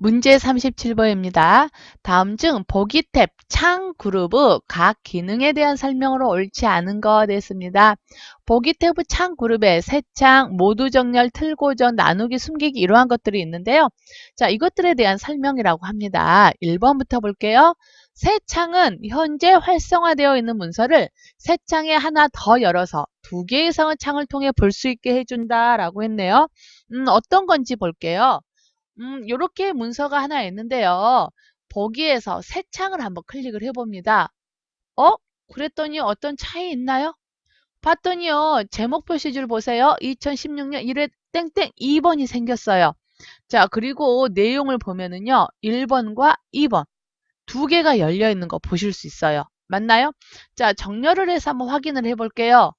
문제 37번입니다. 다음 중 보기 탭 창 그룹의 각 기능에 대한 설명으로 옳지 않은 것 됐습니다. 보기 탭의 창 그룹에 새 창, 모두 정렬, 틀 고정, 나누기, 숨기기 이러한 것들이 있는데요. 자, 이것들에 대한 설명이라고 합니다. 1번부터 볼게요. 새 창은 현재 활성화되어 있는 문서를 새 창에 하나 더 열어서 두 개 이상의 창을 통해 볼 수 있게 해준다라고 했네요. 음, 어떤 건지 볼게요. 음, 요렇게 문서가 하나 있는데요. 보기에서 새 창을 한번 클릭을 해봅니다. 어? 그랬더니 어떤 차이 있나요? 봤더니요. 제목 표시줄 보세요. 2016년 1회 땡땡 2번이 생겼어요. 자, 그리고 내용을 보면은요. 1번과 2번 두 개가 열려 있는 거 보실 수 있어요. 맞나요? 자, 정렬을 해서 한번 확인을 해 볼게요.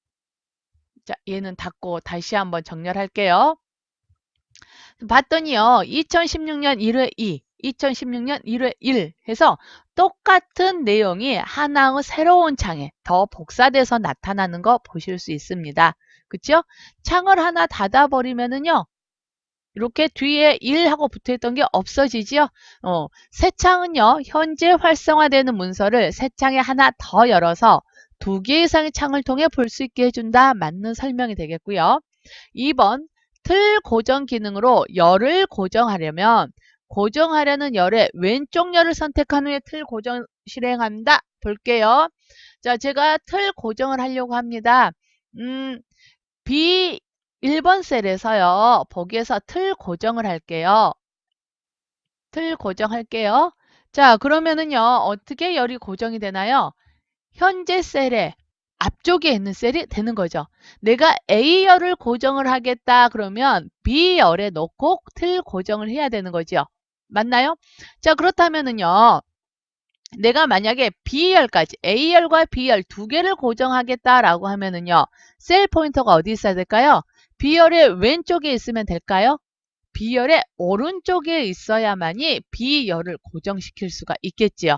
자, 얘는 닫고 다시 한번 정렬할게요. 봤더니요. 2016년 1회 2, 2016년 1회 1 해서 똑같은 내용이 하나의 새로운 창에 더 복사돼서 나타나는 거 보실 수 있습니다. 그쵸? 창을 하나 닫아버리면은요. 이렇게 뒤에 1하고 붙어있던 게 없어지죠. 어, 새 창은요. 현재 활성화되는 문서를 새 창에 하나 더 열어서 두 개 이상의 창을 통해 볼 수 있게 해준다. 맞는 설명이 되겠고요. 2번 틀 고정 기능으로 열을 고정하려면 고정하려는 열의 왼쪽 열을 선택한 후에 틀 고정 실행한다. 볼게요. 자, 제가 틀 고정을 하려고 합니다. 음, B 1번 셀에서요. 보기에서 틀 고정을 할게요. 틀 고정할게요. 자, 그러면은요. 어떻게 열이 고정이 되나요? 현재 셀에 앞쪽에 있는 셀이 되는 거죠. 내가 A열을 고정을 하겠다 그러면 B열에 놓고 틀 고정을 해야 되는 거죠. 맞나요? 자 그렇다면은요. 내가 만약에 B열까지 A열과 B열 두 개를 고정하겠다라고 하면은요. 셀 포인터가 어디 있어야 될까요? B열의 왼쪽에 있으면 될까요? B열의 오른쪽에 있어야만이 B열을 고정시킬 수가 있겠지요.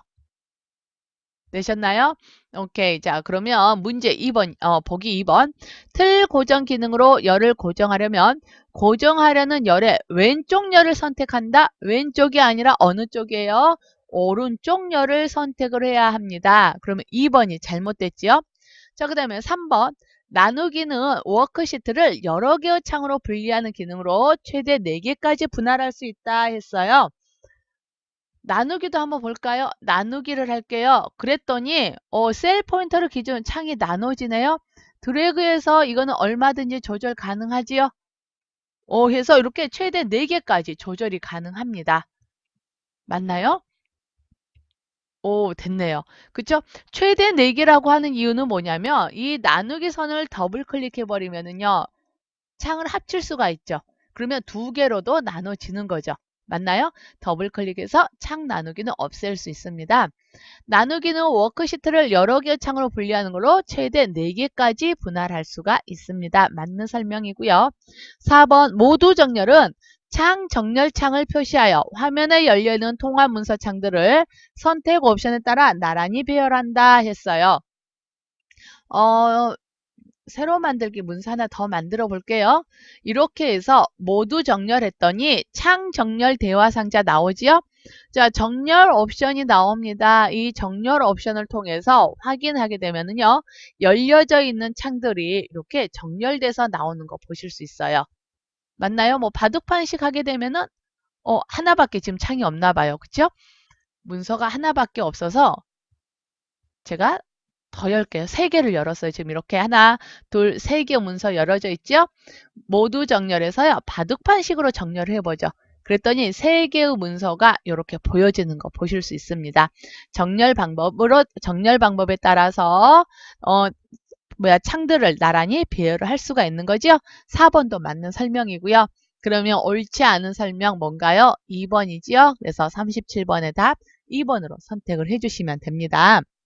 되셨나요? 오케이. 자, 그러면 문제 2번, 어, 보기 2번. 틀 고정 기능으로 열을 고정하려면 고정하려는 열의 왼쪽 열을 선택한다. 왼쪽이 아니라 어느 쪽이에요? 오른쪽 열을 선택을 해야 합니다. 그러면 2번이 잘못됐지요? 자, 그 다음에 3번. 나누기는 워크시트를 여러 개의 창으로 분리하는 기능으로 최대 4개까지 분할할 수 있다 했어요. 나누기도 한번 볼까요? 나누기를 할게요. 그랬더니 어, 셀 포인터를 기준 창이 나눠지네요. 드래그해서 이거는 얼마든지 조절 가능하지요. 어, 해서 이렇게 최대 4개까지 조절이 가능합니다. 맞나요? 오, 됐네요. 그쵸? 최대 4개라고 하는 이유는 뭐냐면 이 나누기 선을 더블 클릭해 버리면은요. 창을 합칠 수가 있죠. 그러면 두 개로도 나눠지는 거죠. 맞나요? 더블 클릭해서 창 나누기는 없앨 수 있습니다. 나누기는 워크시트를 여러 개의 창으로 분리하는 걸로 최대 4개까지 분할할 수가 있습니다. 맞는 설명이고요. 4번 모두 정렬은 창 정렬 창을 표시하여 화면에 열려있는 통화 문서 창들을 선택 옵션에 따라 나란히 배열한다 했어요. 어, 새로 만들기 문서 하나 더 만들어 볼게요. 이렇게 해서 모두 정렬했더니 창 정렬 대화 상자 나오지요? 자, 정렬 옵션이 나옵니다. 이 정렬 옵션을 통해서 확인하게 되면은요. 열려져 있는 창들이 이렇게 정렬돼서 나오는 거 보실 수 있어요. 맞나요? 뭐 바둑판식 하게 되면은 어, 하나밖에 지금 창이 없나 봐요. 그쵸? 문서가 하나밖에 없어서 제가 더 열게요. 세 개를 열었어요. 지금 이렇게 하나, 둘, 세 개 문서 열어져 있죠? 모두 정렬해서요. 바둑판식으로 정렬을 해보죠. 그랬더니 세 개의 문서가 이렇게 보여지는 거 보실 수 있습니다. 정렬 방법으로 정렬 방법에 따라서 어 뭐야 창들을 나란히 배열을 할 수가 있는 거죠. 4번도 맞는 설명이고요. 그러면 옳지 않은 설명 뭔가요? 2번이지요. 그래서 37번의 답 2번으로 선택을 해주시면 됩니다.